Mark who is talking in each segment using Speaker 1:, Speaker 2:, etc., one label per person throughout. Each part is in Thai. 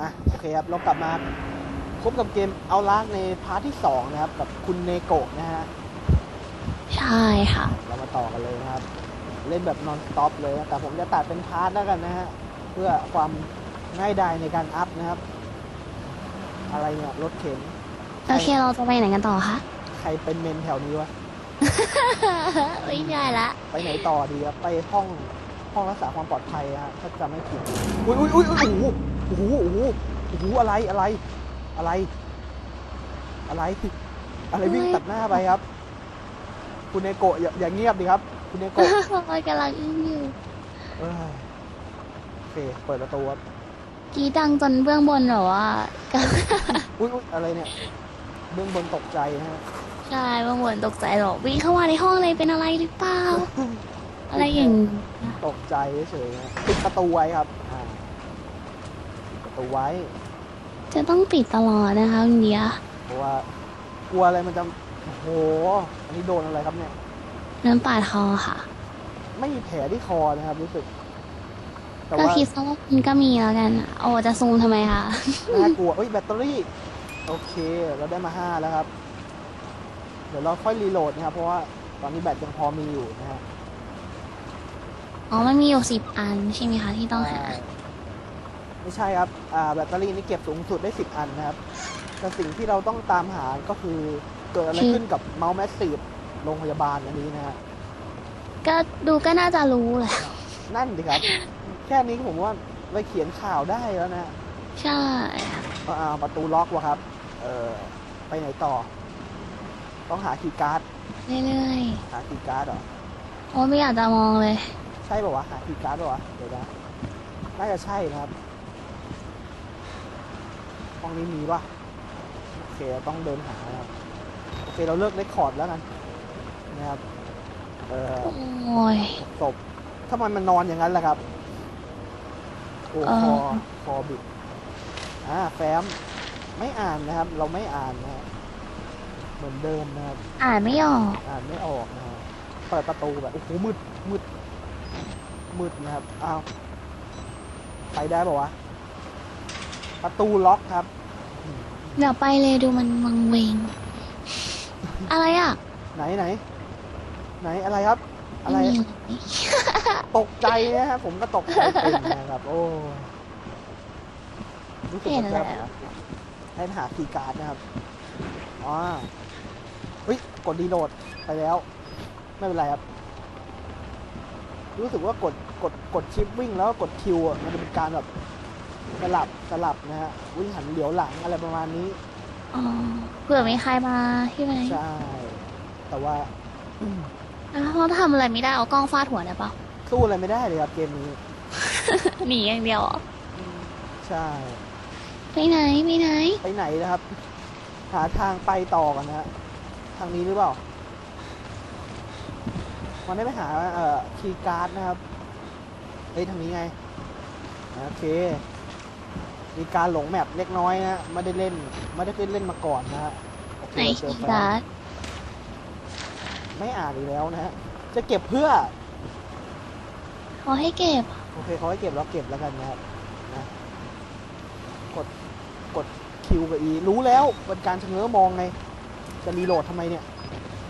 Speaker 1: อะโอเคครับ เรากลับมาพบกับเกมเอาลากในพาร์ทที่ 2 นะครับ กับคุณเนโกะนะฮะ
Speaker 2: ใช่ค่ะ
Speaker 1: เรามาต่อกันเลยนะครับ เล่นแบบนอนสต็อปเลยนะแต่ผมจะตัดเป็นพาร์ทแล้วกันนะฮะ เพื่อความง่ายดายในการอัพนะครับ อะไรเนี่ยรถเข็น
Speaker 2: โอเคเราจะไปไหนกันต่อคะ
Speaker 1: ใครเป็นเมนแถวนี้วะ
Speaker 2: ไม่ใช่ละ
Speaker 1: ไปไหนต่อดีครับ ไปห้องห้องรักษาความปลอดภัยฮะถ้าจำไม่ผิด อุ้ยอุ้ยอุ้ยอุ้ยโอ้โห โอ้โหโอ้โหโอ้โหอะไรอะไร อะไร อะไร อะไรวิ่งตัดหน้าไปครับ คุณเนโกะอย่าอย่าเงียบดิครับ คุณเนโกะ
Speaker 2: เรากำลังอึ้งอยู่
Speaker 1: เอ้ยโอเคเปิดประตูครับ
Speaker 2: กรีดดังจนเบื้องบนแบบว่า
Speaker 1: อุ้ยอุ้ยอะไรเนี่ยเบื้องบนตกใจฮะ
Speaker 2: ใช่เบื้องบนตกใจหรอกวิ่งเข้ามาในห้องเลยเป็นอะไรหรือเปล่า อะไรอย่างนี้
Speaker 1: ตกใจเฉยๆฮะปิดประตูไว้ครับอ่าปิดประ ตูไว้
Speaker 2: จะต้องปิดตลอดนะคะคุณเดีย
Speaker 1: เพราะว่ากลัวอะไรมันจะโอ้โห อันนี้โดนอะไรครับเนี่ย
Speaker 2: น้ำปาดคอค่ะ
Speaker 1: ไม่มีแผลที่คอนะครับ รู้สึกแต่
Speaker 2: ก็
Speaker 1: ว่า
Speaker 2: คิดซะว่ามันก็มีแล้วกันโอ้จะซูมทำไมคะ
Speaker 1: น่ากลัวเอ้ยแบตเตอรี่ โอเค เราได้มาห้าแล้วครับ เดี๋ยวเราค่อยรีโหลดนะครับ เพราะว่าตอนนี้แบตยังพอมีอยู่นะฮะ
Speaker 2: อ๋อ มันมีอยู่สิบอันใช่ไหมคะที่ต้องหา
Speaker 1: ใช่ ไม่ใช่ครับอ่าแบตเตอรี่นี่เก็บสูงสุดได้สิบอันนะครับ แต่สิ่งที่เราต้องตามหาก็คือเกิดอะไรขึ้นกับเมาส์แมสซีฟโรงพยาบาลอันนี้นะฮะ
Speaker 2: ก็ดูก็น่าจะรู้แหละ
Speaker 1: นั่นดิครับ แค่นี้ผมว่าไปเขียนข่าวได้แล้วนะฮะ
Speaker 2: ใช่
Speaker 1: อ่าประตูล็อกวะครับ เออไปไหนต่อ ต้องหาคีย์การ์ด
Speaker 2: เรื่อย
Speaker 1: หาคีย์การ์ดเหรอ
Speaker 2: ๆโอ้ไม่อยากจะมองเลย
Speaker 1: ใช่ป่าวะหาคีย์การ์ดป่าวะเดี๋ยวนะน่าจะใช่นะครับ ห้องนี้มีป่ะโอเคเราต้องเดินหานะครับโอเคเราเลิกเรคคอร์ดแล้วกันนะครับเออ
Speaker 2: โอ้ย
Speaker 1: ศพทำไมมันนอนอย่างนั้นล่ะครับโอ้
Speaker 2: เอ่อ
Speaker 1: คอคอบิดอ่าแฟ้มไม่อ่านนะครับ เราไม่อ่านนะครับเหมือนเดิมนะครับ
Speaker 2: อ่านไม่ออก
Speaker 1: อ่านไม่ออกนะฮะเปิดประตูแบบโอ้โหมืดมืดมืดนะครับอ้าวไปได้ป่าวะ ประตูล็อกครับ
Speaker 2: เดี๋ยวไปเลยดูมันวังเวง อะไรอะ
Speaker 1: ไหนไหน ไหนอะไรครับ อะไร
Speaker 2: ม่มี
Speaker 1: ตกใจนะฮะผมก็ตกใจเป็นนะครับ โอ้รู้สึก
Speaker 2: เห็น
Speaker 1: ว่า
Speaker 2: แล้
Speaker 1: จะ
Speaker 2: ว
Speaker 1: ให้หาคีย์การ์ดนะครับอ๋อเฮ้ยกดดีโหลดไปแล้ว ไม่เป็นไรครับ รู้สึกว่ากดกดกดชิปวิ่งแล้วก็กดคิวอะมันจะเป็นการแบบ สลับสลับนะฮะวิ่งหันเหลียวหลังอะไรประมาณนี้
Speaker 2: อ๋อเผื่อมีใครมาใช่ไหม
Speaker 1: ใช่แต่ว่า
Speaker 2: แล้วเขาทำอะไรไม่ได้เอากล้องฟาดหัวได้ปะ
Speaker 1: สู้อะไรไม่ได้เลยครับเกมนี้
Speaker 2: หนีอย่างเดียวเหรอ
Speaker 1: ใช่
Speaker 2: ไปไหนไปไหน
Speaker 1: ไปไหนนะครับ หาทางไปต่อกันนะฮะทางนี้หรือเปล่ามันได้ไปหาเอ่อคีย์การ์ดนะครับเฮ้ยทางนี้ไง โอเค มีการหลงแมปเล็กน้อยนะไม่ได้เล่นไม่ได้เล่นมาก่อนนะฮะโอเค
Speaker 2: ไหน
Speaker 1: เจอ
Speaker 2: คี
Speaker 1: แฟ
Speaker 2: ย์การ์ด
Speaker 1: ไม่อ่านอีกแล้วนะฮะจะเก็บเพื่อ
Speaker 2: เขาให้เก็บ
Speaker 1: โอเคเขาให้เก็บแล้วเก็บแล้วกันนะครับนะกดกดคิวกับอีรู้แล้วเป็นการชะเง้อมองไง จะรีโหลดทำไมเนี่ย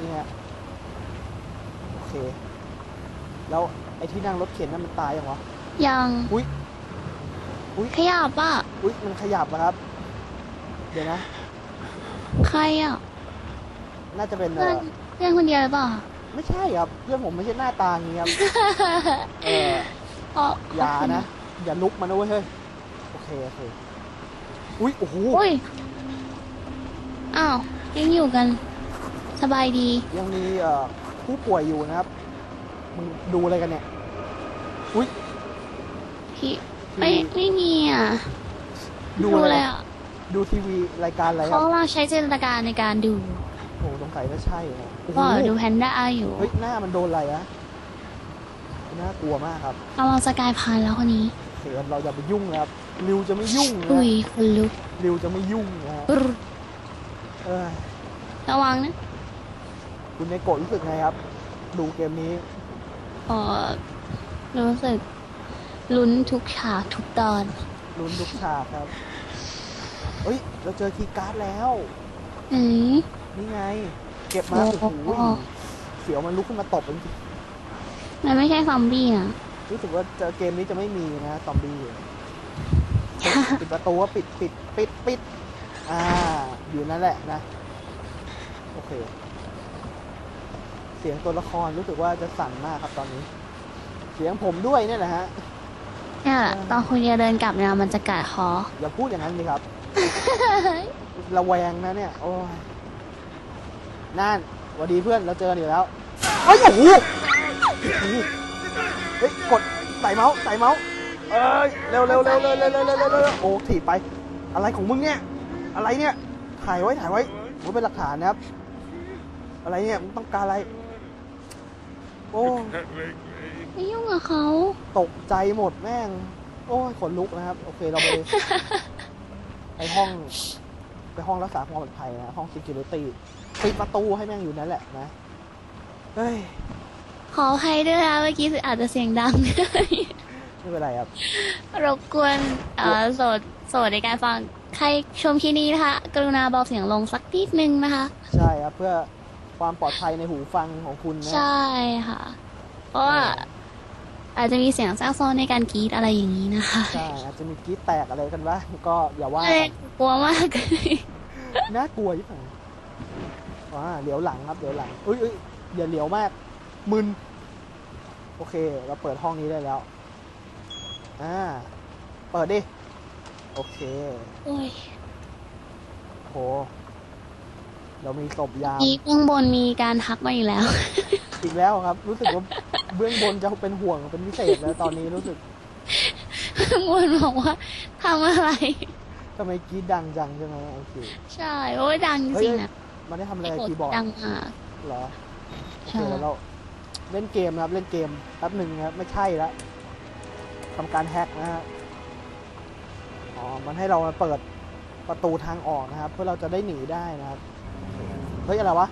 Speaker 1: นี่ฮะโอเค แล้วไอ้ที่นั่งรถเข็นนั่นมันตายยังวะ
Speaker 2: ยัง
Speaker 1: อุ๊ย อุ๊ย
Speaker 2: ขยับอะ
Speaker 1: อุ๊ย มันขยับนะครับ เดี๋ยวนะ
Speaker 2: ใครอะ
Speaker 1: น่าจะเป็นเอ
Speaker 2: เพื่อน
Speaker 1: อ
Speaker 2: เพื่อนคนเดียวหรือเปล่า
Speaker 1: ไม่ใช่ครับ เพื่อนผมไม่ใช่หน้าตาอย่างนี้ครับเออ
Speaker 2: อ๋อ
Speaker 1: อย่านะ อย่าลุกมันนะเว้ยเฮ้ย โอเคโอเค อุ๊ย โอ้โห
Speaker 2: อุ้ย อ้าว ยังอยู่กัน สบายดี
Speaker 1: ยังมีเอ่อผู้ป่วยอยู่นะครับ มึงดูอะไรกันเนี่ย อุ้ย
Speaker 2: พี่ ไม่ไม่มีอะ
Speaker 1: ดู
Speaker 2: ดู
Speaker 1: อะ
Speaker 2: อะไรไรอะ
Speaker 1: ดูทีวีรายการอะไรค
Speaker 2: เขา
Speaker 1: รับ
Speaker 2: กำลังใช้จินตนาการในการดู
Speaker 1: โอ้โหสงสัยว่าใช่นะโอ้โห
Speaker 2: ก็ดูแพนด้าอยู่
Speaker 1: เฮ้ยหน้ามันโดนอะไรอะน่ากลัวมากครับ
Speaker 2: กำลังสกายพันแล้วคนนี้
Speaker 1: เสือเราอย่าไปยุ่งนะครับริวจะไม่ยุ่งนะ
Speaker 2: อุ้ยคนลุก
Speaker 1: ริวจะไม่ยุ่งนะฮะ
Speaker 2: ปรึ๊ด
Speaker 1: เออ
Speaker 2: ระวังนะ
Speaker 1: คุณในโกะรู้สึกไงครับ ดูเกมนี้
Speaker 2: เออรู้สึก ลุ้นทุกฉากทุกตอน
Speaker 1: ลุ้นทุกฉากครับ เฮ้ย เราเจอคีย์การ์ดแล้ว
Speaker 2: ไหน
Speaker 1: นี่ไง เก็บมา
Speaker 2: โอ้
Speaker 1: โอ้
Speaker 2: โห
Speaker 1: โหเสียวมันลุกขึ้นมาตบจริง
Speaker 2: มันไม่ใช่ซอมบี้อะ
Speaker 1: ๆรู้สึกว่าเจอเกมนี้จะไม่มีนะซอมบี้ปิดประตูว่าปิดปิดปิดปิด อ่า อยู่นั่นแหละนะ โอเค เสียงตัวละครรู้สึกว่าจะสั่นมากครับตอนนี้ เสียงผมด้วยเนี่ยแหละฮะ
Speaker 2: เนี่ยตอนคุณเดียเดินกลับเนี่ยมันจะกัดคอ
Speaker 1: อย่าพูดอย่างนั้นสิครับ ระแวงนะเนี่ย โอ้ยนั่นสวัสดีเพื่อนเราเจอกันอยู่แล้วเฮ้ยโอ้โหโอ้โหเฮ้ยกดใส่เมาส์ใส่เมาส์เอ้ยเร็วเร็วเร็วเร็วเร็วเร็วเร็วเร็วเร็วโอ้ถีบไป อะไรของมึงเนี่ย อะไรเนี่ย ถ่ายไว้ถ่ายไว้ไว้เป็นหลักฐานนะครับ อะไรเนี่ยมึงต้องการอะไร โอ้
Speaker 2: ไม่ยุ่งกับเขา
Speaker 1: ตกใจหมดแม่ง โอ้ยขนลุกนะครับ โอเคเราไปไปห้องไปห้องรักษาความปลอดภัยนะห้อง security ปิดประตูให้แม่งอยู่นั่นแหละนะเฮ้ย
Speaker 2: ขออภัยด้วยนะเมื่อกี้อาจจะเสียงดัง
Speaker 1: ไม่เป็นไรครับ
Speaker 2: รบกวนเอ่อโสดโสดในการฟังใครชมคลิปนี้นะคะ กรุณาเบาเสียงลงสักนิดนึงนะคะ
Speaker 1: ใช่ครับเพื่อความปลอดภัยในหูฟังของคุณนะ
Speaker 2: ใช่ค่ะ เพราะว่า อาจจะมีเสียงแทรกซ้อนในการกรีดอะไรอย่างนี้นะคะ
Speaker 1: ใช่อาจจะมีกรีดแตกอะไรกันบ้างก็อย่าว่า
Speaker 2: เอ้ยกลัวมาก
Speaker 1: น่ากลัวยิ่งว่าเหลียวหลังครับเหลียวหลังเอ้ยเอ้ยอย่าเหลียวมากมึนโอเค เราเปิดห้องนี้ได้แล้วอ่าเปิดดิ โอเค
Speaker 2: โอ้ย
Speaker 1: โห เรามีศพยาม
Speaker 2: มีข้างบนมีการทักมาอีกแล้ว
Speaker 1: อีกแล้วครับ รู้สึกว่าเบื้องบนจะเป็นห่วงเป็นพิเศษแล้วตอนนี้รู้สึก
Speaker 2: ข้างบนบอกว่าทำอะไร
Speaker 1: ทำไมกรีดดังจังใช่ไหมโอเค
Speaker 2: ใช่โอ้ยดังจริงๆนะ
Speaker 1: มันได้ทำอะไร
Speaker 2: ไอ้
Speaker 1: กับ
Speaker 2: กด
Speaker 1: คีย์บอร์ด
Speaker 2: ดังมาก
Speaker 1: เหรอโอเค
Speaker 2: ใช่
Speaker 1: แล้วเราเล่นเกมนะครับ เล่นเกมแป๊บหนึ่งนะครับไม่ใช่แล้วทำการแฮกนะฮะอ๋อมันให้เรามาเปิดประตูทางออกนะครับ เพื่อเราจะได้หนีได้นะครับ เฮ้ยอะไรวะ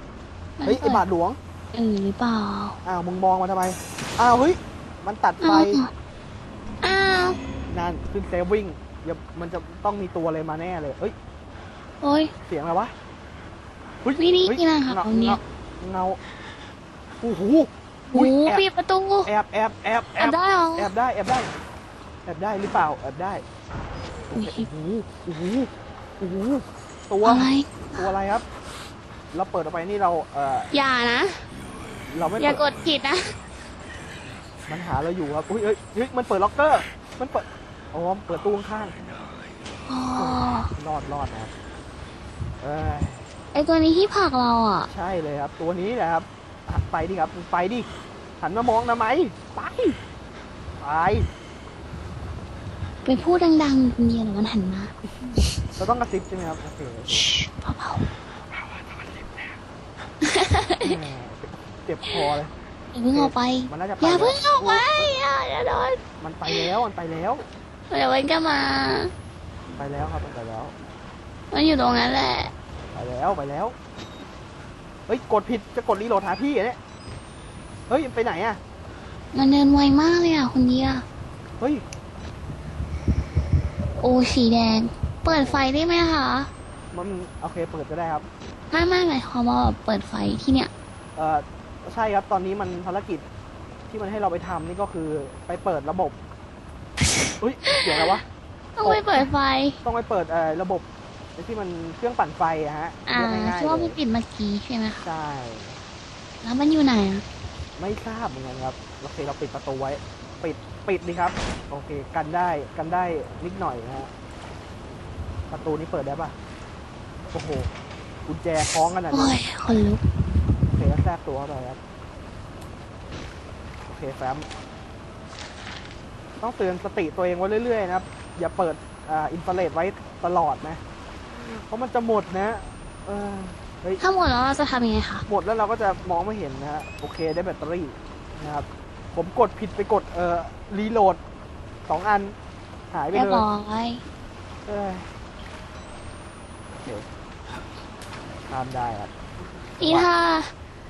Speaker 1: เฮ้ยไอบาทหลวง
Speaker 2: เออหรือเปล่า
Speaker 1: อ้าวมึงมองมาทำไม อ้าวเฮ้ยมันตัดไฟ
Speaker 2: อ้าว
Speaker 1: นั่นขึ้นเซฟวิ่งเดี๋ยวมันจะต้องมีตัวอะไรมาแน่เลย เฮ้ย
Speaker 2: โอ้ย
Speaker 1: เสียงอะไรวะเฮ้ย
Speaker 2: ไม่ได้
Speaker 1: เฮ้ย
Speaker 2: ยินอะค่ะ
Speaker 1: เงา
Speaker 2: ตรงเนี้ย
Speaker 1: เงาโอ้โห
Speaker 2: โอ้
Speaker 1: อุ๊ย
Speaker 2: โห
Speaker 1: แอบ
Speaker 2: ปิดประตู
Speaker 1: แอบแอบแอบแอ
Speaker 2: แอบบได้เหรอ
Speaker 1: แอบได้แอบได้แอบได้หรือเปล่าแอบได้โอ
Speaker 2: อุ๊ย
Speaker 1: เคโอ้โหโอ้โหโอ้โหตัว
Speaker 2: อะไร
Speaker 1: ตัวอะไรครับ เราเปิดออกไปนี่เราเออ
Speaker 2: อย่านะ
Speaker 1: เราไม่
Speaker 2: อย่า
Speaker 1: เปิด
Speaker 2: กดผิดนะ
Speaker 1: มันหาเราอยู่ครับอุ้ยเอ้ยเฮ้ยมันเปิดล็อกเกอร์ มันเปิดอ๋อเปิดตู้ข้าง
Speaker 2: อ๋อ
Speaker 1: ๆรอดรอดนะครับเออ
Speaker 2: ไอตัวนี้ที่ผลักเราอะ
Speaker 1: ใช่เลยครับ ตัวนี้แหละครับอะไปดิครับไปดิหันมามองนะไหมไปไป
Speaker 2: ไปพูดดังๆคนเดียวเดี๋ยวมันหันมา
Speaker 1: เราต้องกระซิบใช่ไหมครับโอเค
Speaker 2: ชิเบา
Speaker 1: แหม เจ็บคอเลย
Speaker 2: ๆอย่าเพิ่งออกไป
Speaker 1: มันน่าจะไป
Speaker 2: อย่าเพิ่ง
Speaker 1: แล้ว
Speaker 2: ออกไปอย่าอย่าโดน
Speaker 1: มันไปแล้วมันไปแล้ว
Speaker 2: เดี๋ยวมันก็มา
Speaker 1: ไปแล้วครับมันไปแล้ว
Speaker 2: มันอยู่ตรงนั้นแหละ
Speaker 1: ไปแล้วไปแล้ว เฮ้ยกดผิดจะกดรีโหลดหาพี่เหรอเนี่ยเฮ้ยไปไหนอะ
Speaker 2: มันเดินไวมากเลยอะคนเดียว
Speaker 1: เฮ้ย
Speaker 2: โอ้สีแดง เปิดไฟได้ไหมคะ
Speaker 1: มันโอเคเปิดก็ได้ครับ
Speaker 2: ไม่ไม่หมายความว่าแบบเปิดไฟที่เนี่ย
Speaker 1: เออใช่ครับตอนนี้มันภารกิจที่มันให้เราไปทำนี่ก็คือไปเปิดระบบเฮ้ยเสียงอะไรวะ
Speaker 2: ต้องไปเปิดไฟ
Speaker 1: ต้องไปเปิดเอ่อระบบที่มันเครื่องปั่นไฟอะฮะ
Speaker 2: อ่า
Speaker 1: เรียกง่าย
Speaker 2: ที่
Speaker 1: ๆ
Speaker 2: ว่า
Speaker 1: เล
Speaker 2: มัน
Speaker 1: ย
Speaker 2: ปิดเมื่อกี้ใช่ไหมคะ
Speaker 1: ใช่
Speaker 2: แล้วมันอยู่ไหนอะ
Speaker 1: ไม่ทราบเหมือนกันครับโอเคเราปิดประตูไว้ ปิดปิดดีครับ โอเค กันได้กันได้นิดหน่อยนะฮะประตูนี้เปิดได้ปะโอ้โห กุญแจคล้องกันนะ
Speaker 2: โอ้ยคนลุก
Speaker 1: โอเคแล้วแทรกตัวเข้าไปครับโอเคแฟมต้องเตือนสติตัวเองไว้เรื่อยๆนะครับ อย่าเปิดอ่าอินฟราเรดไว้ตลอดนะ เพราะมันจะหมดนะ เออเฮ้ย
Speaker 2: ถ้าหมดแล้วเราจะทำยังไงคะ
Speaker 1: หมดแล้วเราก็จะมองไม่เห็นนะฮะโอเคได้แบตเตอรี่นะครับ ผมกดผิดไปกดเอ่อรีโหลดสองอัน หายไป
Speaker 2: เรียบ
Speaker 1: เลย
Speaker 2: ร้อย
Speaker 1: เอ้ยโอเค ทำได้ครับ
Speaker 2: นี่ถ้า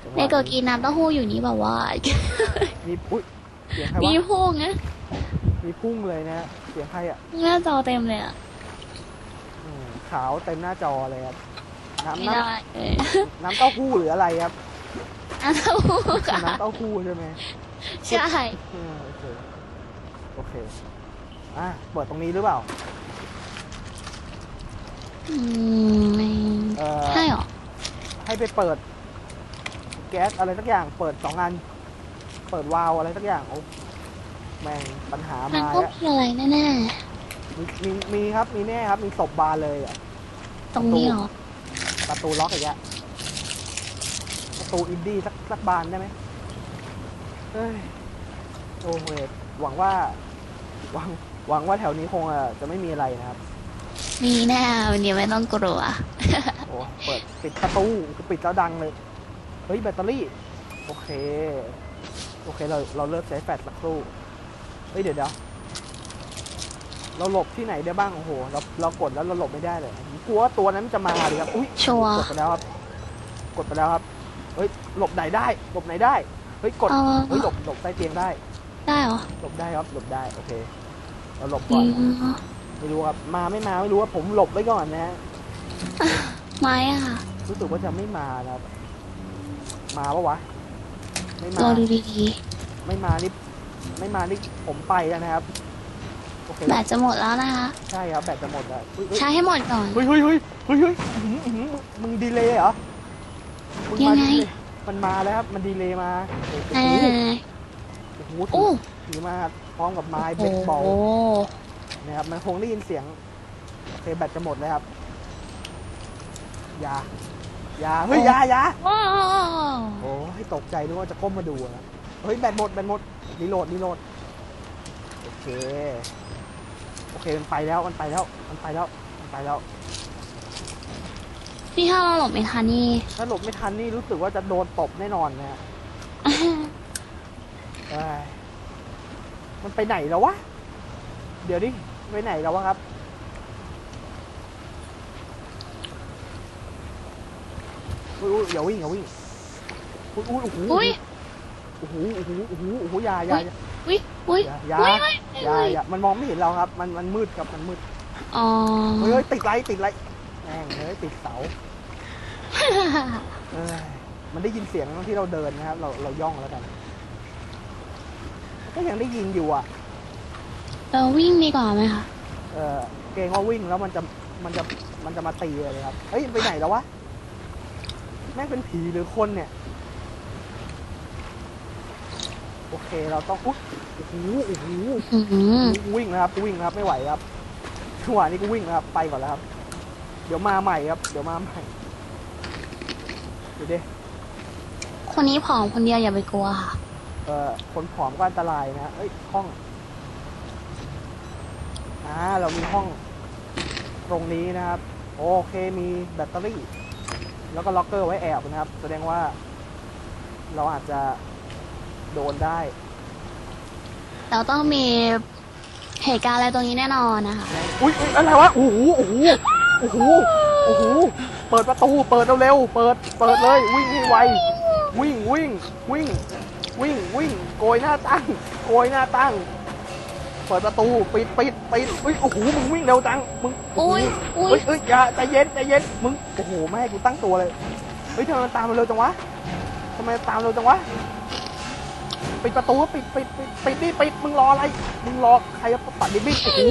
Speaker 1: จังห
Speaker 2: ใน
Speaker 1: วะ
Speaker 2: กดกินน้ำเต้าหู้อยู่นี่แบบว่า
Speaker 1: มีอุ้ยเสียงใคร
Speaker 2: มี
Speaker 1: วะ
Speaker 2: พุ่งนะ
Speaker 1: มีพุ่งเลยนะฮะเสียงใครอะ
Speaker 2: หน้าจอเต็มเลยอะ
Speaker 1: อืมขาวเต็มหน้าจอเลยครับน้ำ
Speaker 2: ไม่
Speaker 1: น้
Speaker 2: ได้เลยำ
Speaker 1: น้ำเต้าหู้หรืออะไรครับ
Speaker 2: อ้าวค่ะ
Speaker 1: น้ำเต้าหู้ใช่ไหม
Speaker 2: ใช่
Speaker 1: เออโอเคโอเคอะเปิดตรงนี้หรือเปล่า
Speaker 2: อืมไม่
Speaker 1: เอ่อ
Speaker 2: ใช่หรอ
Speaker 1: ให้ไปเปิด แก๊สอะไรสักอย่าง เปิดสองอัน เปิดวาล์วอะไรสักอย่างโอ้แม่งปัญหา
Speaker 2: มัน
Speaker 1: มา
Speaker 2: ต้อง
Speaker 1: แล้ว
Speaker 2: มีอะไรแน่
Speaker 1: มีมีมีครับมีแน่ครับ มีศพบานเลยอะ
Speaker 2: ๆ ตรงนี้เหรอ
Speaker 1: ประตูล็อกอีกแล้วประตูอินดี้สักสักบานได้ไหมเฮ้ยโอ้เวทหวังว่า หวังหวังว่าแถวนี้คงอะจะไม่มีอะไรนะครับ
Speaker 2: มีแน่วันนี้ไม่ต้องกลัว
Speaker 1: โอ้เปิดปิดประตูปิดแล้วดังเลย เฮ้ยแบตเตอรี่ โอเค โอเคเราเราเลิกใช้แฟลชสักครู่ เฮ้ยเดี๋ยวเดี๋ยวเราหลบที่ไหนได้บ้าง โอ้โห เราเรากดแล้วเราหลบไม่ได้เลยผมกลัวว่าตัวนั้นมันจะมาเลยครับ อุ้ย
Speaker 2: ชัวร์
Speaker 1: กดไปแล้วครับ กดไปแล้วครับ เฮ้ยหลบไหนได้ หลบไหนได้ เฮ้ยกด
Speaker 2: เออ
Speaker 1: เฮ้ยหลบหลบใต้เตียงได้
Speaker 2: ได้เหรอ
Speaker 1: หลบได้ครับ หลบได้ โอเค เราหลบ
Speaker 2: อื
Speaker 1: ก่อน
Speaker 2: ม
Speaker 1: ไม่รู้ครับ มาไม่มาไม่รู้ว่าผมหลบไว้ก่อนนะฮะ
Speaker 2: ไม่อะค่ะ
Speaker 1: รู้สึกว่าจะไม่มานะครับ มาปะวะ ไม่มา
Speaker 2: รอดูดี
Speaker 1: ไม่มานี่ไม่มานี่ผมไปแล้วนะครับ โอเค
Speaker 2: ๆแบตจะหมดแล้วนะคะ
Speaker 1: ใช่ครับ แบตจะหมดแล้วเฮ้ยเฮ้ย
Speaker 2: ใช้ให้หมดก่อน
Speaker 1: เฮ้ยเฮ้ยเฮ้ยเฮ้ยเฮ้ยอื้อหืออื้อหือมึงมึงดีเลย์เหรอมึ
Speaker 2: ยังไง
Speaker 1: มาดีเลมันมาแล้วครับ มันดีเลย์มาโอ้โห
Speaker 2: อ่า
Speaker 1: โอ้โห
Speaker 2: โอ้
Speaker 1: ถือมาพร้อมกับไม้เบ
Speaker 2: โอ้
Speaker 1: สบอล
Speaker 2: โห
Speaker 1: นะครับ มันคงได้ยินเสียง โอเค แบตจะหมดแล้วครับอ ยาอยาเฮ้ยอยาอยา
Speaker 2: ว้าว
Speaker 1: โอ้ให้ตกใจนึกว่าจะก้มมาดูนะเฮ้ยแบตหมดแบตหมดรีโหลดรีโหลดโอเคโอเคมันไปแล้วมันไปแล้วมันไปแล้วมันไปแล้ว
Speaker 2: พี่ถ้าเราหลบไม่ทันนี่
Speaker 1: ถ้าหลบไม่ทันนี่รู้สึกว่าจะโดนตบแน่นอนนะฮะเอ้ยมันไปไหนแล้ววะ เดี๋ยวดิไปไหนแล้ววะครับ อุ้ยอุ้ยอย่าวิ่งอย่าวิ่งอุ้ยอุ้ยโอ้โห
Speaker 2: อุ้ย
Speaker 1: โอ้โหโอ้โหโอ้โหโอ้โหอยาอยาอย่า
Speaker 2: อุ้ยอุ้ย
Speaker 1: อย่า
Speaker 2: อุ้ย
Speaker 1: อย่า
Speaker 2: อุ้ย
Speaker 1: อย่าอย่มันมองไม่เห็นเราครับ มันมันมืดครับมันมืด
Speaker 2: อ๋อ
Speaker 1: เฮ้ยติดไรติดไรแม่งเฮ้ยติดเสาเอ้ยมันได้ยินเสียงที่เราเดินนะครับ เราเราย่องแล้วกันก็ยังได้ยินอยู่อะ
Speaker 2: เราวิ่งดีกว่าไหมคะ
Speaker 1: เออเกรงว่าวิ่งแล้วมันจะมันจะมันจะมาตีเลยครับเฮ้ยไปไหนแล้ววะ แม่งเป็นผีหรือคนเนี่ย โอเคเราต้องอุ๊ยโอ้โหโอ้โห
Speaker 2: อืม
Speaker 1: กูวิ่งนะครับกูวิ่งนะครับไม่ไหวครับจังหวะนี้กูวิ่งนะครับไปก่อนแล้วครับ เดี๋ยวมาใหม่ครับ เดี๋ยวมาใหม่เดี๋ยวดิ
Speaker 2: คนนี้ผอมคนเดียวอย่าไปกลัวค่ะ
Speaker 1: เอ่อคนผอมก็อันตรายนะเอ้ยห้องอ่าเรามีห้องตรงนี้นะครับ โอเคมีแบตเตอรี่ แล้วก็ล็อกเกอร์ไว้แอบนะครับ แสดงว่าเราอาจจะโดนได้
Speaker 2: เราต้องมีเหตุการณ์อะไรตรงนี้แน่นอนนะคะ
Speaker 1: อุ้ยอุ๊ยอะไรวะ โอ้โห โอ้โห โอ้โห โอ้โห เปิดประตู เปิดเร็วๆเปิด เปิดเลย วิ่งให้ไว วิ่ง วิ่ง วิ่ง วิ่ง วิ่ง โกยหน้าตั้ง โกยหน้าตั้ง เปิดประตูปิดปิดปิดอุ้ยโอ้โหมึงวิ่งเร็วจังมึงโโห
Speaker 2: อุ้ยอุ้
Speaker 1: เฮ้
Speaker 2: ย
Speaker 1: ยเฮ้ยอย่าใจเย็นใจเย็นมึงโอ้โหไม่ให้กูตั้งตัวเลยเฮ้ยทำไมมันตามมาเร็วจังวะทำไมมันตามเร็วจังวะปิดประตูปิดปิดปิดปิดนี่ปิดมึงรออะไรมึงรอใครจะปัดดิบิ้งโอ้โห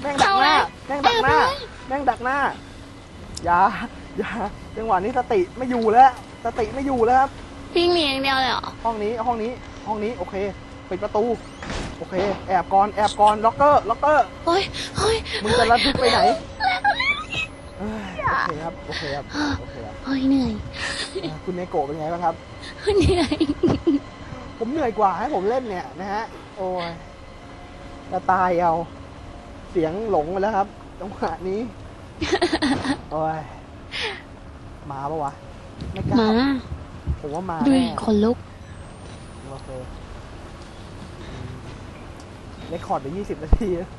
Speaker 1: แม่งดักหน้าแม่งดักหน้าแม่งดักหน้าอย่าอย่าจังหวะนี้สติไม่อยู่แล้ว สติไม่อยู่แล้วครับ
Speaker 2: วิ่งหนีอย่างเดียวเลยเหรอ
Speaker 1: ห้องนี้ห้องนี้ห้องนี้โอเคปิดประตู โอเค แอบก่อน แอบก่อน ล็อกเกอร์ ล็อกเกอร์
Speaker 2: เฮ้ยเฮ้ย
Speaker 1: มึงจะระทึกไปไหนเอ้ยโอเคครับ โอเคครับ โอเคครับ
Speaker 2: เฮ้ยเหนื่อย
Speaker 1: เอ่อคุณเนโกะเป็นไงบ้างครับ
Speaker 2: เหนื่อย
Speaker 1: ผมเหนื่อยกว่าให้ผมเล่นเนี่ยนะฮะ โอ้ยจะตายเอา เสียงหลงไปแล้วครับจังหวะนี้ โอ้ย มาปะวะ ไม่กล้า
Speaker 2: มา
Speaker 1: ผมว่ามา
Speaker 2: ดู
Speaker 1: แน่
Speaker 2: ดิขนลุก
Speaker 1: โอเค เลคคอร์ดไปยี่สิบนาทีแล้ว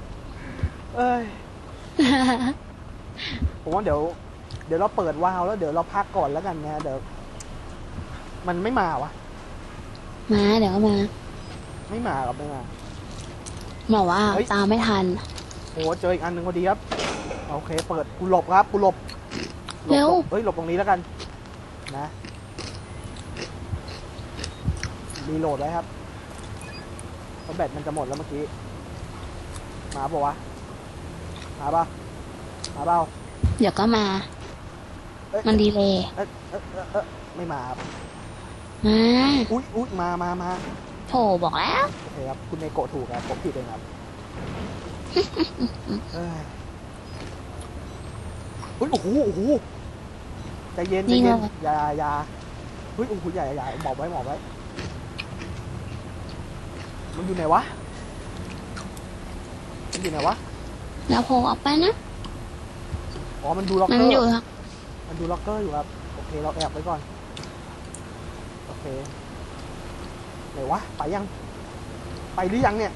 Speaker 1: เอ้ย ผมว่าเดี๋ยว เดี๋ยวเราเปิดวาล์วแล้วเดี๋ยวเราพักก่อนแล้วกันนะเดี๋ยว มันไม่มาวะ
Speaker 2: มาเดี๋ยวก็มา
Speaker 1: ไม่มากับไม่มา
Speaker 2: บอกว่า
Speaker 1: เฮ้ย
Speaker 2: ตามไม่ทัน
Speaker 1: โอ้เจออีกอันหนึ่งพอดีครับโอโอเค เปิดกูหลบครับกูหลบหลบ
Speaker 2: เร็ว
Speaker 1: หลบเฮ้ยหลบตรงนี้แล้วกัน นะรีโหลดไว้ครับเพราะแบตมันจะหมดแล้วเมื่อกี้ มาปะวะมาปะมาเปล่า
Speaker 2: เดี๋ยวก็มา
Speaker 1: เอ้ย
Speaker 2: มันดีเลย
Speaker 1: เอ๊ะเอ๊ะเอ๊ะเอ๊ะไม่มาครับ
Speaker 2: มา
Speaker 1: อุ๊ยอุ๊ยมามามา
Speaker 2: โถบอกแล้ว
Speaker 1: โอเคครับคุณเนโกะถูกครับผมผิดเองครับเอ้ยอุ๊ยโอ้โหโอ้โหใจเย็นใจ
Speaker 2: นี่
Speaker 1: เย็น
Speaker 2: เลย
Speaker 1: อย่าอย่าเฮ้ยโอ้โหอย่าอย่าหมอบไว้หมอบไว้มันอยู่ไหนวะมัน อยู่ไหนวะ
Speaker 2: แล้วโผล่ออกไปนะ
Speaker 1: อ๋อ มันดูล็อก
Speaker 2: มัน
Speaker 1: เกอร์
Speaker 2: อยู่ครับ
Speaker 1: มันดูล็อกเกอร์อยู่ครับ โอเค เราแอบไว้ก่อน โอเค ไหนวะ ไปยัง ไปหรือยังเนี่ย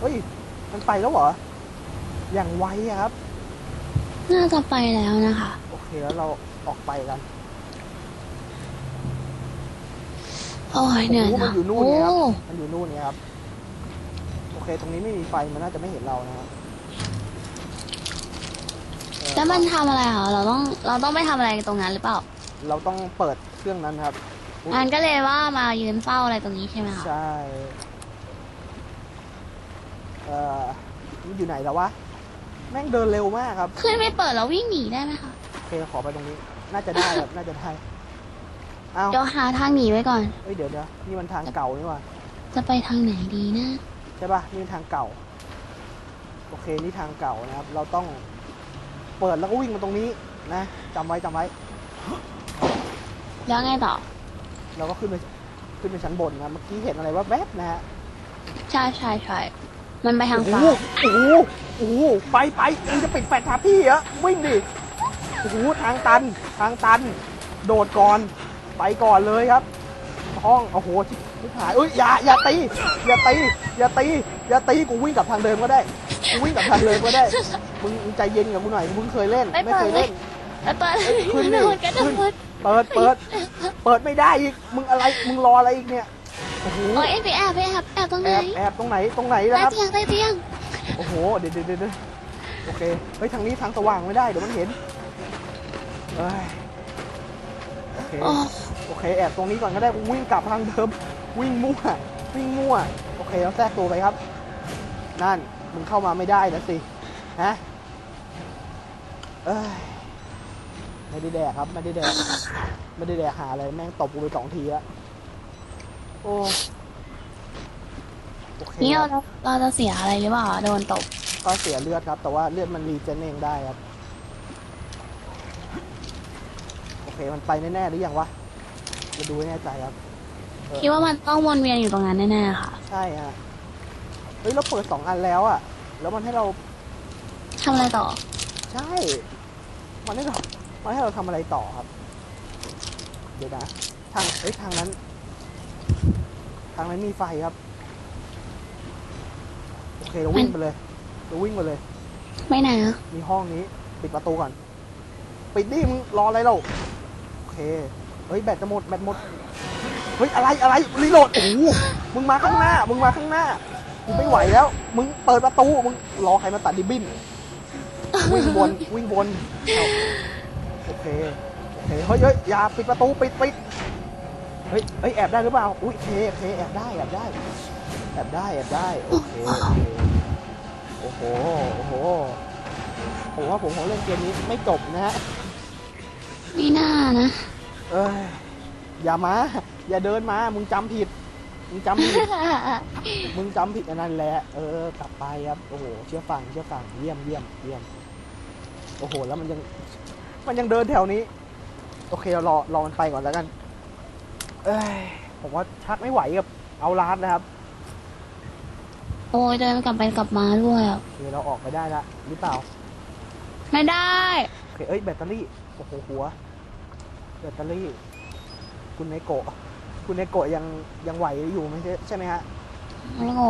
Speaker 1: เฮ้ย มันไปแล้วเหรอ อย่างไวอะครับ
Speaker 2: น่าจะไปแล้วนะคะ
Speaker 1: โอเคแล้วเราออกไปกัน
Speaker 2: โอ้ยเหนื่อย
Speaker 1: โอ้โหมัน
Speaker 2: นะ
Speaker 1: อยู่นู่น
Speaker 2: โอ้
Speaker 1: ไงครับ มันอยู่นู่นเนี่ยครับโอ เคตรงนี้ไม่มีไฟมันน่าจะไม่เห็นเรานะครับเอ่อ
Speaker 2: แล้วมันทำอะไรเหรอ เราต้อง เราต้องไปทำอะไรตรงนั้นหรือเปล่า
Speaker 1: เราต้องเปิดเครื่องนั้นครับอุ๊ย
Speaker 2: อันก็เลยว่ามายืนเฝ้าอะไรตรงนี้ใช่ไหมคะ
Speaker 1: ใช่เอ่อมันอยู่ไหนแล้ววะแม่งเดินเร็วมากครับ
Speaker 2: ขึ้นไม่เปิดแล้ววิ่งหนีได้ไหมคะ
Speaker 1: โอเคขอไปตรงนี้ น่าจะได้ครับน่าจะได้อ้าว
Speaker 2: เดี๋ยวหาทางหนีไว้ก่อน
Speaker 1: เฮ้ยเดี๋ยวเดี๋ยวนี่มันทางเก่านี่หว่า
Speaker 2: จะไปทางไหนดีนะ
Speaker 1: ใช่ปะนี่ทางเก่า โอเคนี่ทางเก่านะครับ เราต้องเปิดแล้วก็วิ่งมาตรงนี้นะจำไว้จำไว้
Speaker 2: แล้วไงต่อ
Speaker 1: เราก็ขึ้นไปขึ้นไปชั้นบนนะเมื่อกี้เห็นอะไรว่าแวบๆนะฮะ
Speaker 2: ใช่ใช่ใช่มันไปทาง
Speaker 1: โอ้
Speaker 2: ซ้า
Speaker 1: โห
Speaker 2: ย
Speaker 1: โอ้โหโอ้โหไปไปมึงจะปิดแฟลชทับพี่เหรอวิ่งดิโอ้โหทางตันทางตัน โดดก่อนไปก่อนเลยครับ ห้องโอ้โหชิบ ชิบหายเอ้ยอย่าอย่าตีอย่าตีอย่าตีอย่าตีกูวิ่งกลับทางเดิมก็ได้กูวิ่งกลับทางเดิมก็ได้มึงมึงใจเย็นกับกูหน่อยมึงเคยเล่น
Speaker 2: ไม่
Speaker 1: ไม่
Speaker 2: เปิ
Speaker 1: เค
Speaker 2: ด
Speaker 1: ย
Speaker 2: เล
Speaker 1: เล่
Speaker 2: ย
Speaker 1: น
Speaker 2: แล้วเปิด
Speaker 1: ขึ้นดิ
Speaker 2: โดนกัน
Speaker 1: ขึ้น
Speaker 2: เปิด
Speaker 1: เปิดเปิดเปิดไม่ได้อีกมึงอะไรมึงรออะไรอีกเนี่ยโอ้โห
Speaker 2: โอ้ยไปแอบไปแอบแอบตรงไห
Speaker 1: แอนบแอบตรงไหนตรงไหนนะ
Speaker 2: ใต้
Speaker 1: ครับ
Speaker 2: เตียงใต้เตียง
Speaker 1: โอ้โหเดี๋ยวเดี๋ยวเดี๋ยวเดี๋ยวโอเคเฮ้ยทางนี้ทางสว่างไม่ได้เดี๋ยวมันเห็นเอ้ยโอเค
Speaker 2: โอ้
Speaker 1: โอเคแอบตรงนี้ก่อนก็ได้วิ่งกลับทางเดิม วิ่งมั่ววิ่งมั่ว โอเคเราแทรกตัวไปครับ นั่น มึงเข้ามาไม่ได้นะสิ ฮะเอ้ยไม่ได้แดกครับไม่ได้แดกไม่ได้แดกหาอะไรแม่งตบกูไปสองทีแล้วโอ้โอเค
Speaker 2: นี่
Speaker 1: ค
Speaker 2: เรา
Speaker 1: รับ
Speaker 2: เราจะเสียอะไรหรือเปล่าโดนตบ
Speaker 1: ก็เสียเลือดครับ แต่ว่าเลือดมันรีเจนเองได้ครับ โอเคมันไปแน่ๆหรือยังวะจะดูให้แน่ใจครับเออ
Speaker 2: คิดว่ามันต้องวนเวียนอยู่ตรงนั้นแน่ๆค่ะ
Speaker 1: ใช่ฮะเฮ้ยเราเปิดสองอันแล้วอะแล้วมันให้เรา
Speaker 2: ทำอะไรต่อ
Speaker 1: ใช่ มันให้เรามันให้เราทำอะไรต่อครับ เดี๋ยวนะทางเอ้ยทางนั้น ทางนั้นมีไฟครับ โอเคเราวิ่งไปเลยเราวิ่งไปเลย
Speaker 2: ไม่ไหนอะ
Speaker 1: มีห้องนี้ ปิดประตูก่อน ปิดดิมึงรออะไรเราโอเค เฮ้ยแบตจะหมดแบตหมด เฮ้ยอะไรอะไรรีโหลดโอ้โหมึงมาข้างหน้า มึงมาข้างหน้ากูไม่ไหวแล้ว มึงเปิดประตูมึงรอใครมาตัดดิบบิ้นวิ่งบนวิ่งบนเอาโอเคโอเคเฮ้ยเฮ้ยอย่าปิดประตูปิดปิดเฮ้ยเฮ้ยแอบได้หรือเปล่าอุ้ยโอเคโอเคแอบได้แอบได้แอบได้แอบได้โอเคโอเคโอ้โหโอ้โหผมว่าผมคงเล่นเกมนี้ไม่จบนะฮะ
Speaker 2: ไม่น่านะ
Speaker 1: เอ้ย อย่ามา อย่าเดินมา มึงจำผิด มึงจำผิด มึงจำผิดอันนั้นแหละ เออ กลับไปครับ โอ้โห เชื่อฟัง เชื่อฟัง เยี่ยมเยี่ยมเยี่ยม โอ้โห แล้วมันยัง มันยังเดินแถวนี้ โอเค เรารอ รอมันไปก่อนแล้วกัน เอ้ย ผมว่าชักไม่ไหวกับ เอาลาดนะครับ
Speaker 2: โอ้ยเดินกลับไปกลับมาด้วยอะ
Speaker 1: โอเค เราออกไปได้ละหรือเปล่า
Speaker 2: ไม่ได้
Speaker 1: โอเค เอ้ย แบตเตอรี่ โอ้โห หัว แบตเตอรี่ คุณเนโกะคุณเนโกะยังยังไหวอยู่ไม่ใช่ใช่ไหมฮะ
Speaker 2: โอ้โห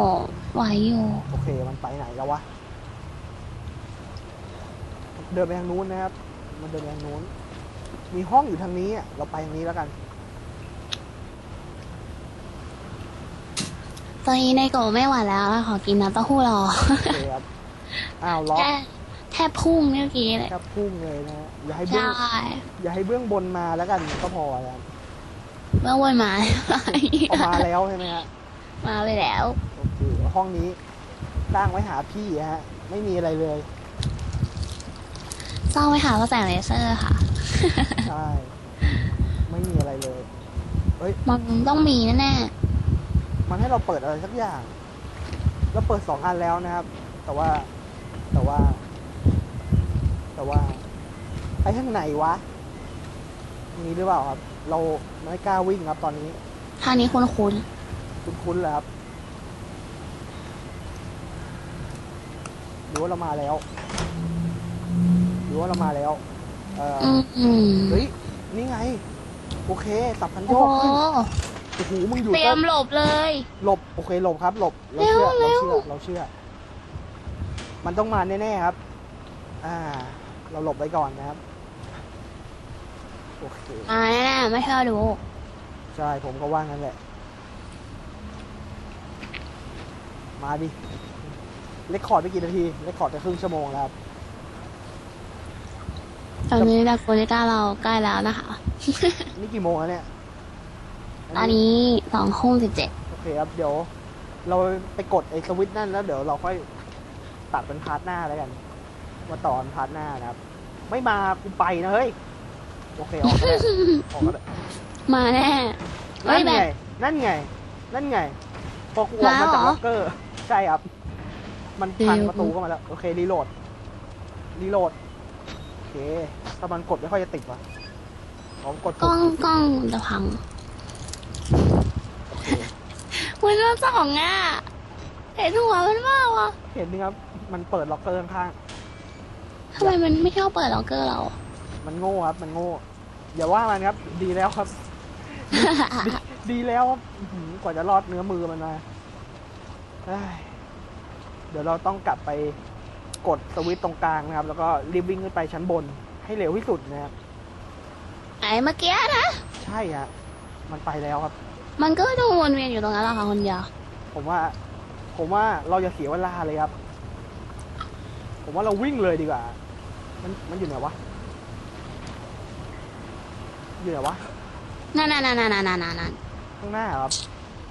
Speaker 2: ไหวอยู่
Speaker 1: โอเคมันไปไหนแล้ววะเดินไปทางนู้นนะครับ มันเดินไปทางนู้น มีห้องอยู่ทางนี้อะเราไปทางนี้แล้วกัน
Speaker 2: ตอนนี้ในโกะไม่ไหวแล้วขอกินน้ำเต้าหู้รอ
Speaker 1: โอเคครับอ้าวล็อก
Speaker 2: แค่แทบพุ่งเมื่อกี้เลย
Speaker 1: แทบพุ่งเลยนะฮะอย่าให้เบื้
Speaker 2: ใช่
Speaker 1: องอย่าให้เบื้องบนมาแล้วกันก็พอแล้ว
Speaker 2: เมื่อวันมา
Speaker 1: ออกมาแล้วใช่ไหมฮะ
Speaker 2: มาไปแล้ว
Speaker 1: โอเคห้องนี้สร้างไว้หาพี่ฮะ ไม่มีอะไรเลย
Speaker 2: ซ่องไปหาพระแสงเลเซอร์ค่ะ
Speaker 1: ใช่ไม่มีอะไรเลย
Speaker 2: มันต้องมีแน่
Speaker 1: มันให้เราเปิดอะไรสักอย่าง เราเปิดสองอันแล้วนะครับ แต่ว่าแต่ว่า แต่ว่าไปข้างไหนวะ มีหรือเปล่าครับ เราไม่กล้าวิ่งครับตอนนี้
Speaker 2: ๆทางนี้คุ้น
Speaker 1: คุ้นๆแล้วครับหรือว่าเรามาแล้วหรือว่าเรามาแล้ว เออ
Speaker 2: ๆอืมอืม
Speaker 1: เฮ้ยนี่ไง โอเค สับพันโย
Speaker 2: โอ้
Speaker 1: ก
Speaker 2: โห
Speaker 1: ขึ้นโอ้โหมึงอยู่
Speaker 2: เตรีย
Speaker 1: ก็
Speaker 2: มหลบเลย
Speaker 1: หลบโอเคหลบครับ หลบเราเชื่อ
Speaker 2: เร็
Speaker 1: เรา
Speaker 2: ว
Speaker 1: เชื่อเราเชื่อ มันต้องมาแน่ๆครับ อ่า เราหลบไว้ก่อนนะครับ โอเค
Speaker 2: มาแน่ๆไม่เชื่อดู
Speaker 1: ใช่ผมก็ว่างั้นแหละ มาดิเลคคอร์ดไปกี่นาทีเลคคอร์ดจะครึ่งชั่วโมงแล้วครับ
Speaker 2: ตอนนี้ดาโกนิก้าเราใกล้แล้วนะคะ
Speaker 1: นี่กี่โมงแล้วเนี่ย
Speaker 2: ตอนนี้สองทุ่มสิบเจ็ด
Speaker 1: โอเคครับเดี๋ยว เราไปกดไอ้สวิตช์นั่นแล้วเดี๋ยวเราค่อยตัดเป็นพาร์ทหน้าแล้วกัน มาต่อเป็นพาร์ทหน้านะครับ ไม่มากูไปนะเฮ้ย โอเคออกก็ได้ออกก็ได้
Speaker 2: มาแน่เฮ้
Speaker 1: นั่
Speaker 2: ย
Speaker 1: น
Speaker 2: แบ
Speaker 1: ไง
Speaker 2: บ
Speaker 1: นั่นไง นั่นไง พอกูออกมา
Speaker 2: มาเหรอ
Speaker 1: จากล็อกเกอร์ ใช่ครับ มันพัง
Speaker 2: เดี๋ยว
Speaker 1: ประตูเข้ามาแล้ว โอเค รีโหลด รีโหลด โอเคถ้ามันกดไม่ค่อยจะติดว่ะผมกด
Speaker 2: ก
Speaker 1: ปุ่
Speaker 2: ล้อ
Speaker 1: ม
Speaker 2: งกล้องจะพัง
Speaker 1: โอเค
Speaker 2: มันว่าสองอะเห็นหัวมันว่าวะ
Speaker 1: เห็นไหมครับ มันเปิดล็อกเกอร์ข้าง
Speaker 2: ทำไมมันไม่ชอบเปิดล็อกเกอร์เรา
Speaker 1: ๆ มันโง่ครับ มันโง่ อย่าว่ามันครับ ดีแล้วครับดีดีแล้วครับอื้อหือกว่าจะรอดเนื้อมือมันมาเอ้ยเดี๋ยวเราต้องกลับไปกดสวิตช์ตรงกลางนะครับ แล้วก็รีบวิ่งขึ้นไปชั้นบน ให้เร็วที่สุดนะครับ
Speaker 2: ไอ้เมื่อกี้นะ
Speaker 1: ใช่ฮะ มันไปแล้วครับ
Speaker 2: มันก็จะวนเวียนอยู่ตรงนั้นแหละค่ะคนเดียว
Speaker 1: ผมว่า ผมว่าเราอย่าเสียเวลาเลยครับ ผมว่าเราวิ่งเลยดีกว่า มันมันอยู่ไหนวะ อยู่ไหนวะ
Speaker 2: นั่นนั่นนั่นนั่นนั่นนั่น
Speaker 1: ข้างหน้าเหรอครับ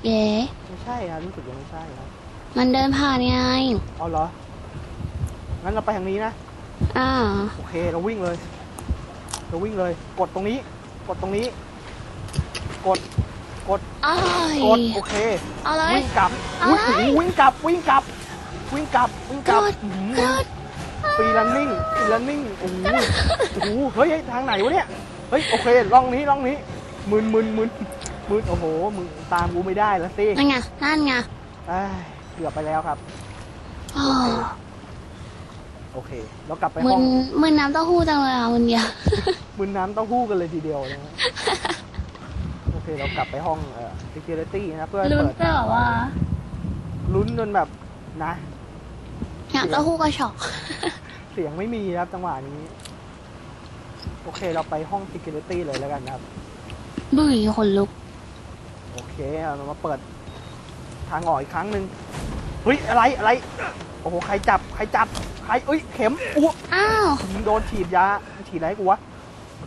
Speaker 2: เย้
Speaker 1: ไม่ใช่ครับรู้สึกยังไม่ใช่ครับ
Speaker 2: มันเดินผ่านไง
Speaker 1: เอาเหรองั้นเราไปทางนี้นะ
Speaker 2: อ่า
Speaker 1: โอเคเราวิ่งเลย เราวิ่งเลย กดตรงนี้ กดตรงนี้ กดกด
Speaker 2: อ้าย
Speaker 1: กดโอเค
Speaker 2: เอาเลย
Speaker 1: วิ่งกลับ
Speaker 2: เอา
Speaker 1: อุ๊ย
Speaker 2: เลย
Speaker 1: โอ้โหวิ่งกลับวิ่งกลับวิ่งกลับวิ่งกลับ
Speaker 2: กด
Speaker 1: อื้อหือ
Speaker 2: กด
Speaker 1: ปีรันนิ่งปีรันนิ่งโอ้โหโอ้โหเฮ้ยทางไหนวะเนี่ย เฮ้ยโอเคล่องนี้ล่องนี้มึนมึนมึนมึนโอ้โหมึงตามกูไม่ได้แล้วสิ
Speaker 2: นั่นไงนั่นไง
Speaker 1: เอ้ยเกือบไปแล้วครับ
Speaker 2: อ้าว
Speaker 1: โอเคเรากลับไป
Speaker 2: มึ
Speaker 1: ห้อง
Speaker 2: นมึนน้ำเต้าหู้จังเลยอะคนเดียว
Speaker 1: มึนน้ำเต้าหู้กันเลยทีเดียวนะฮะโอเคเรากลับไปห้องเอ่อ security นะครับเพื่อ
Speaker 2: ลุ้น
Speaker 1: เปิด
Speaker 2: เปล่าว่า
Speaker 1: ลุ้นจนแบบนะ
Speaker 2: น้ำเต้าหู้ก็ช็อก
Speaker 1: เสียงไม่มีนะครับจังหวะนี้ โอเค เราไปห้อง security เลยแล้วกันนะครับ
Speaker 2: บุ๋ยขนลุก
Speaker 1: โอเคเรามาเปิดทางออกอีกครั้งหนึ่งเฮ้ย อะไร อะไร โอ้โห ใครจับ ใครจับ ใครเอ้ย เข็มอู้
Speaker 2: อ้าว
Speaker 1: มึงโดนฉีดยา ฉีดอะไรให้กูวะ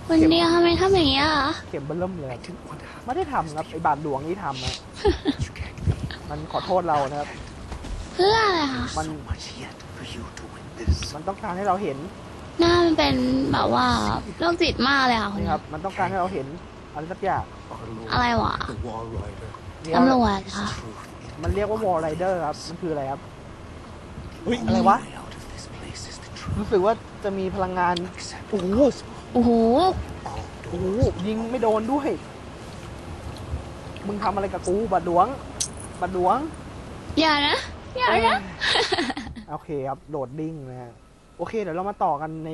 Speaker 2: คนเดียวทำไมทำอย่างเงี้ยอะ
Speaker 1: เข็มเบิ่มเริ่มเลย ไม่ได้ทำครับ ไอ้บาทหลวงนี่ทำอะมันขอโทษเรานะครับ
Speaker 2: เพื่ออะไรคะ
Speaker 1: มัน
Speaker 3: much yet for you to win this.
Speaker 1: มันต้องการให้เราเห็น
Speaker 2: หน้ามันเป็นแบบว่าโรคจิตมากเลยอะคน
Speaker 1: นี่
Speaker 2: เนี้
Speaker 1: ค
Speaker 2: ย
Speaker 1: รับ มันต้องการให้เราเห็นอะไรสักอย่าง
Speaker 3: Our Lord,
Speaker 2: อะไรวะ
Speaker 3: the War Rider,
Speaker 1: เรียก
Speaker 2: ตำรว
Speaker 1: ว่า
Speaker 2: จค่ะ
Speaker 3: truth in
Speaker 1: มันเรียกว่าวอลไรเดอร์ครับ มันคืออะไรครับเฮ้ยอะไรวะ
Speaker 3: way out of this place is the truth.
Speaker 1: รู้สึกว่าจะมีพลังงาน
Speaker 3: Accept
Speaker 1: โอ้โห
Speaker 2: โอ้โห
Speaker 3: all
Speaker 1: โอ้โห
Speaker 3: doors.
Speaker 1: ยิงไม่โดนด้วย มึงทำอะไรกับกูบัดหลวงบัดหลวง
Speaker 2: อย่านะ อย่านะ
Speaker 1: โอเคครับโหลดดิ้งนะฮะ โอเค เดี๋ยวเรามาต่อกันใน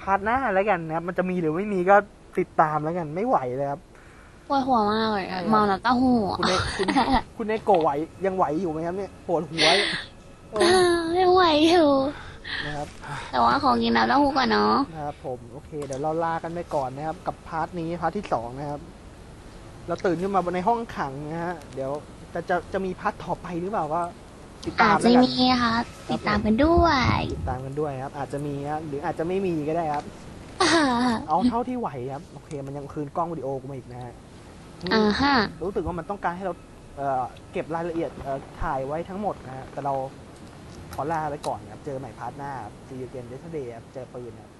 Speaker 1: พาร์ทหน้าแล้วกันนะครับ มันจะมีหรือไม่มีก็ติดตามแล้วกัน ไม่ไหวเลยครับ
Speaker 2: ปวดหัวมากเลย
Speaker 1: ใช่ครับ
Speaker 2: เมาน้ำเต้าหู้อะ
Speaker 1: คุณเนคุณคุณเนโกะไหวยังไหวอยู่ไหมครับเนี่ยปวดหัวโอ้
Speaker 2: เออไม่ไหวอยู่
Speaker 1: นะครับ
Speaker 2: แต่ว่าขอกินน้ำเต้าหู้ก่อนเนาะ
Speaker 1: นะครับผมโอเค เดี๋ยวเราลากันไปก่อนนะครับ กับพาร์ทนี้พาร์ทที่สองนะครับ เราตื่นขึ้นมาในห้องขังนะฮะเดี๋ยวจะจะจะมีพาร์ทต่อไปหรือเปล่าก็ ติดตา
Speaker 2: อาจ
Speaker 1: ม
Speaker 2: จะ
Speaker 1: แล้วกัน
Speaker 2: มีค่ะติดตามกันด้วย
Speaker 1: ติดตามกันด้วยครับ อาจจะมีครับหรืออาจจะไม่มีก็ได้ครับเอาเท่าที่ไหวครับ โอเค มันยังคืนกล้องวิดีโอกูมาอีกนะฮะอืม
Speaker 2: อ่าฮะ
Speaker 1: รู้สึกว่ามันต้องการให้เราเอ่อเก็บรายละเอียดเอ่อถ่ายไว้ทั้งหมดนะฮะแต่เราขอลาไปก่อนครับ เจอใหม่พาร์ทหน้าซีอูเกนเดสเดย์ครับเจอปืนครับ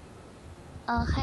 Speaker 2: โอเค